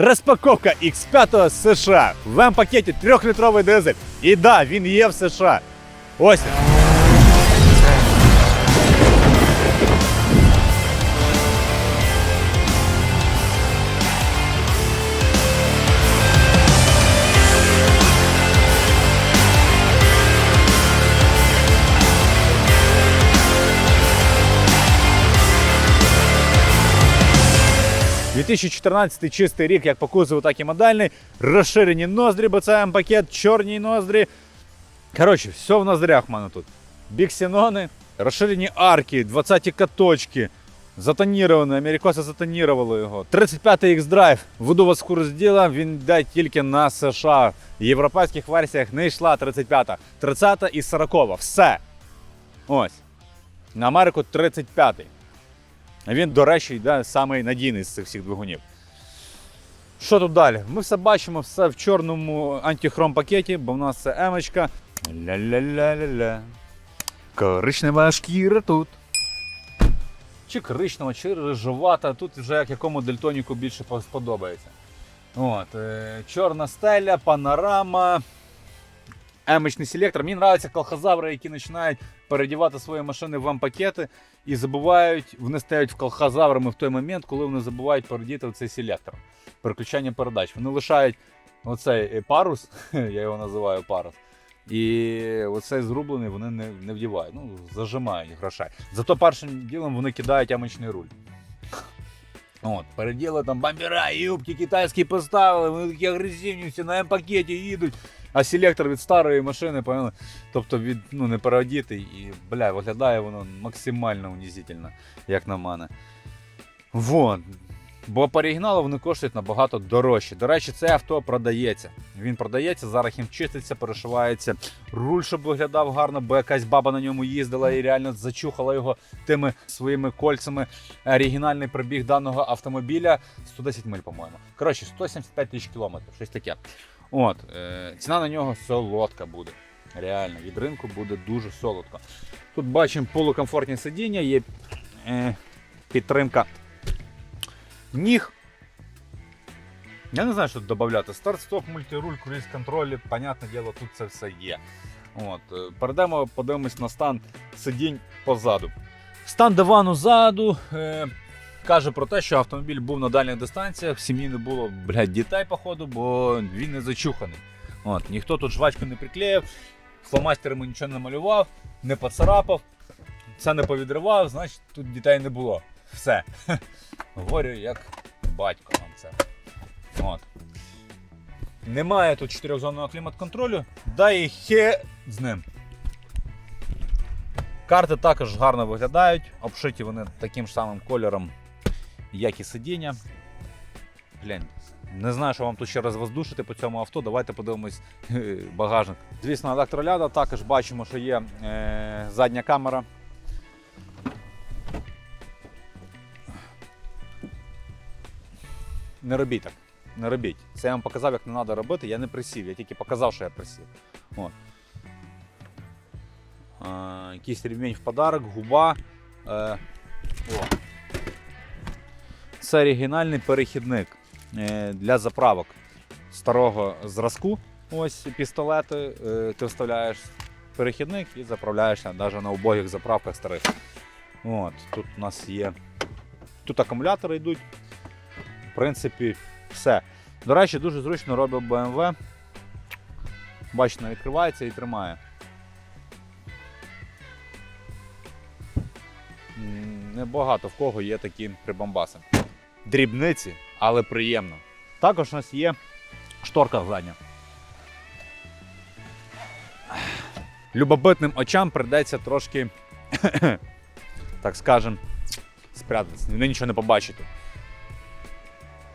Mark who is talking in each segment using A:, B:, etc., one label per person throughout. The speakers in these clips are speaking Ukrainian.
A: Розпаковка X5 з США. В М-пакеті 3-літровий дизель. І да, він є в США. Ось 2014 чистий рік, як по кузову, так і модельний. Розширені ноздрі, бо це М-пакет, чорні ноздрі. Коротше, все в ноздрях в мене тут. Біксенони, розширені арки, 20 каточки. Затонірований, америкоси затонірували його. 35-й X-Drive. Веду вас курс діла, він йде тільки на США. В європейських версіях не йшла 35-та. 30-та і 40-та. Все. Ось. На Америку 35-й. Він, до речі, йде самий надійний з цих всіх двигунів. Що тут далі? Ми все бачимо, все в чорному антихром пакеті, бо в нас це емочка. Ля-ля-ля-ля-ля. Коричнева шкіра тут. Чи коричнева, чи рижувата. Тут вже як якому дельтоніку більше сподобається. От, е, чорна стеля, панорама. Емочний селектор. Мені подобаються колхозаври, які починають передівати свої машини в М-пакети і забувають, вони стають в колхозаврами в той момент, коли вони забувають передіти в цей селектор. Переключання передач. Вони лишають оцей е, парус, я його називаю парус. І оцей зрублений вони не, не вдівають. Ну, зажимають грошей. Зато першим ділом вони кидають ямочний руль. От, переділи там бампера, юбки китайські поставили, вони такі агресивні, всі на М-пакеті їдуть. А селектор від старої машини, поняли? Тобто від ну, не переодітий і бля, виглядає воно максимально унізительно, як на мене. Вон. Бо по оригіналу вони коштують набагато дорожче. До речі, це авто продається. Він продається, зараз їм чиститься, перешивається. Руль, щоб виглядав гарно, бо якась баба на ньому їздила і реально зачухала його тими своїми кольцями. Оригінальний пробіг даного автомобіля 110 миль, по-моєму. Коротше, 175 тисяч кілометрів, щось таке. От, е, ціна на нього солодка буде. Реально, від ринку буде дуже солодко. Тут бачимо полукомфортні сидіння, є е, підтримка ніг. Я не знаю, що тут додати. Старт-стоп, мультируль, круїз контроль, понятне діло, тут це все є. От, е, перейдемо, подивимось на стан сидінь позаду. Стан дивану ззаду е, каже про те, що автомобіль був на дальніх дистанціях, в сім'ї не було блядь, дітей, походу, бо він не зачуханий. От, ніхто тут жвачку не приклеїв, фломастерами нічого не малював, не поцарапав, це не повідривав, значить тут дітей не було. Все. Говорю, як батько вам це. От. Немає тут чотирьохзонного клімат-контролю, да і хе з ним. Карти також гарно виглядають, обшиті вони таким самим кольором, як і сидіння. Глянь, не знаю, що вам тут ще раз воздушити по цьому авто. Давайте подивимось е, багажник. Звісно, електроляда, також бачимо, що є е, задня камера. Не робіть так. Не робіть. Це я вам показав, як не треба робити. Я не присів, я тільки показав, що я присів. От. А, якийсь ремінь в подарок, губа. Е. Це оригінальний перехідник е, для заправок старого зразку. Ось пістолети. Е, ти вставляєш перехідник і заправляєшся навіть на убогих заправках старих. От, тут у нас є. Тут акумулятори йдуть. В принципі, все. До речі, дуже зручно робить BMW. Бачите, відкривається і тримає. Небагато в кого є такі прибамбаси. Дрібниці, але приємно. Також у нас є шторка задня. Любопитним очам прийдеться трошки, так скажем, спрятатися. Вони нічого не побачать.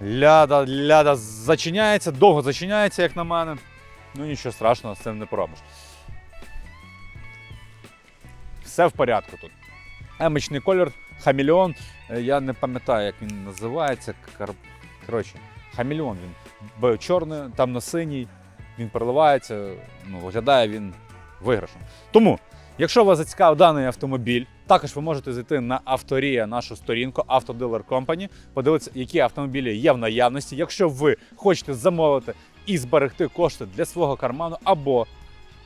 A: Ляда, ляда зачиняється, довго зачиняється, як на мене. Ну нічого страшного, з цим не поробиш. Все в порядку тут. Емочний колір, хамелеон. Е, Я не пам'ятаю, як він називається. Коротше, хамелеон він. Чорний, темно-синій, він переливається, ну, виглядає він виграшем. Тому, якщо вас зацікавив даний автомобіль, Також ви можете зайти на авторія, нашу сторінку Автодилер Company, подивитися, які автомобілі є в наявності. Якщо ви хочете замовити і зберегти кошти для свого карману, або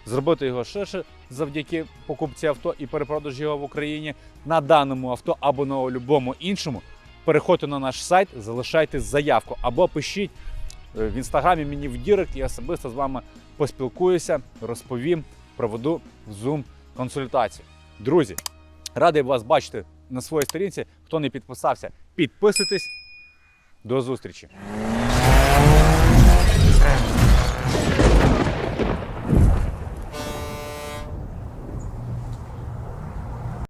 A: зробити його ширше завдяки покупці авто і перепродажі його в Україні на даному авто або на будь-якому іншому, переходьте на наш сайт, залишайте заявку або пишіть е, в інстаграмі мені в Дірект, я особисто з вами поспілкуюся, розповім, проведу Zoom консультацію. Друзі, радий вас бачити на своїй сторінці. Хто не підписався, підписуйтесь. До зустрічі!